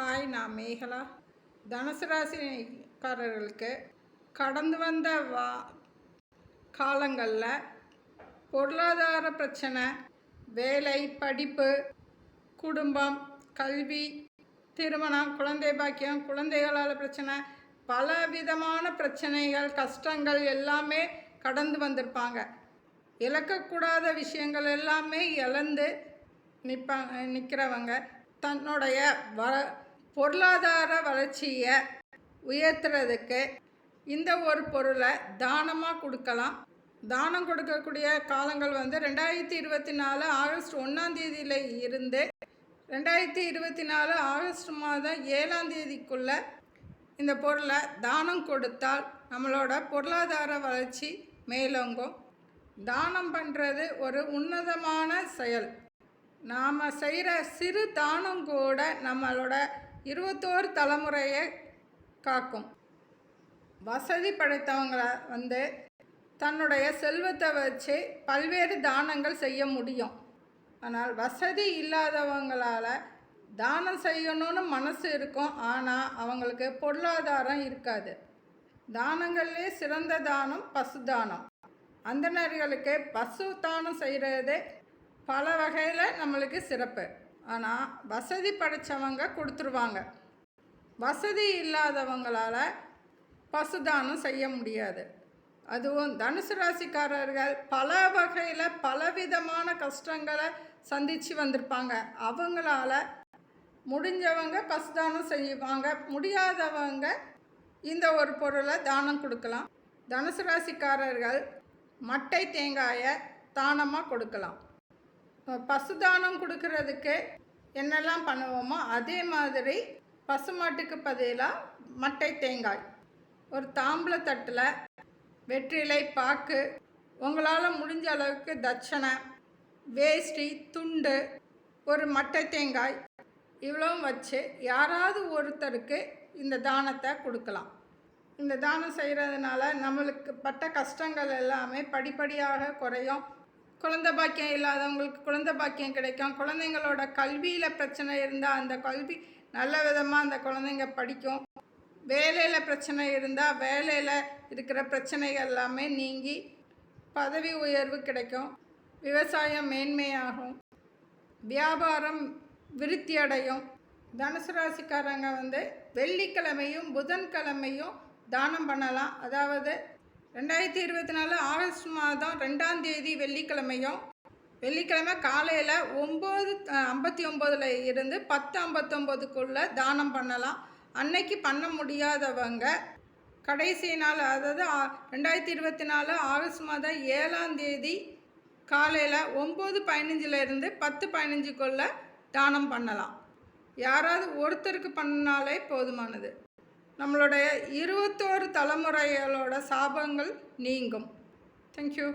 Hi நான் மேகலா. தனுசு ராசிக்காரர்களுக்கு கடந்து வந்த வா காலங்களில் பொருளாதார பிரச்சனை வேலை படிப்பு குடும்பம் கல்வி திருமணம் குழந்தை பாக்கியம் குழந்தைகளால் பிரச்சனை பல விதமான பிரச்சனைகள் கஷ்டங்கள் எல்லாமே கடந்து வந்திருப்பாங்க. இழக்கக்கூடாத விஷயங்கள் எல்லாமே இழந்து நிற்பாங்க நிற்கிறவங்க தன்னுடைய வ பொருளாதார வளர்ச்சியை உயர்த்துறதுக்கு இந்த ஒரு பொருளை தானமாக கொடுக்கலாம். தானம் கொடுக்கக்கூடிய காலங்கள் வந்து ரெண்டாயிரத்தி இருபத்தி நாலு ஆகஸ்ட் ஒன்றாந்தேதியில் இருந்து ரெண்டாயிரத்தி இருபத்தி நாலு ஆகஸ்ட் மாதம் ஏழாம் தேதிக்குள்ளே இந்த பொருளை தானம் கொடுத்தால் நம்மளோட பொருளாதார வளர்ச்சி மேலோங்கும். தானம் பண்ணுறது ஒரு உன்னதமான செயல். நாம் செய்கிற சிறு தானம் கூட நம்மளோட இருபத்தோரு தலைமுறையை காக்கும். வசதி படைத்தவங்கள வந்து தன்னுடைய செல்வத்தை வச்சு பல்வேறு தானங்கள் செய்ய முடியும். ஆனால் வசதி இல்லாதவங்களால் தானம் செய்யணும்னு மனசு இருக்கும். ஆனால் அவங்களுக்கு பொருளாதாரம் இருக்காது. தானங்கள்லே சிறந்த தானம் பசு தானம். அந்தனர்களுக்கு பசு தானம் செய்கிறது பல வகையில் நம்மளுக்கு சிறப்பு. ஆனால் வசதி படைத்தவங்க கொடுத்துருவாங்க. வசதி இல்லாதவங்களால் பசுதானம் செய்ய முடியாது. அதுவும் தனுசு ராசிக்காரர்கள் பல வகையில் பலவிதமான கஷ்டங்களை சந்தித்து வந்திருப்பாங்க. அவங்களால முடிஞ்சவங்க பசுதானம் செய்வாங்க. முடியாதவங்க இந்த ஒரு பொருளை தானம் கொடுக்கலாம். தனுசு ராசிக்காரர்கள் மட்டை தேங்காயை தானமாக கொடுக்கலாம். பசுதானம் கொடுக்கறதுக்கு என்னெல்லாம் பண்ணுவோமோ அதே மாதிரி பசுமாட்டுக்கு பதிலாக மட்டை தேங்காய். ஒரு தாம்பள தட்டில் வெற்றிலை பாக்கு உங்களால் முடிஞ்ச அளவுக்கு தட்சணை வேஷ்டி துண்டு ஒரு மட்டை தேங்காய் இவ்வளவும் வச்சு யாராவது ஒருத்தருக்கு இந்த தானத்தை கொடுக்கலாம். இந்த தானம் செய்கிறதுனால நம்மளுக்கு பட்ட கஷ்டங்கள் எல்லாமே படிப்படியாக குறையும். குழந்தை பாக்கியம் இல்லாதவங்களுக்கு குழந்தை பாக்கியம் கிடைக்கும். குழந்தைங்களோட கல்வியில் பிரச்சனை இருந்தால் அந்த கல்வி நல்ல விதமாக அந்த குழந்தைங்க படிக்கும். வேலையில் பிரச்சனை இருந்தால் வேலையில் இருக்கிற பிரச்சனைகள் எல்லாமே நீங்கி பதவி உயர்வு கிடைக்கும். விவசாயம் மேன்மையாகும். வியாபாரம் விருத்தி அடையும். தனுசு ராசிக்காரங்க வந்து வெள்ளிக்கிழமையும் புதன்கிழமையும் தானம் பண்ணலாம். அதாவது ரெண்டாயிரத்தி இருபத்தி நாலு ஆகஸ்ட் மாதம் ரெண்டாம் தேதி வெள்ளிக்கிழமையும் வெள்ளிக்கிழமை காலையில் ஒம்பது ஐம்பத்தி ஒம்போதில் இருந்து பத்து ஐம்பத்தொம்போதுக்குள்ளே தானம் பண்ணலாம். அன்னைக்கு பண்ண முடியாதவங்க கடைசி நாள் அதாவது ரெண்டாயிரத்தி இருபத்தி நாலு ஆகஸ்ட் மாதம் ஏழாம் தேதி காலையில் ஒம்பது பதினஞ்சிலேருந்து பத்து பதினஞ்சுக்குள்ளே தானம் பண்ணலாம். யாராவது ஒருத்தருக்கு பண்ணாலே போதுமானது. நம்மளுடைய இருபத்தோரு தலைமுறைகளோட சாபங்கள் நீங்கும். தேங்க்யூ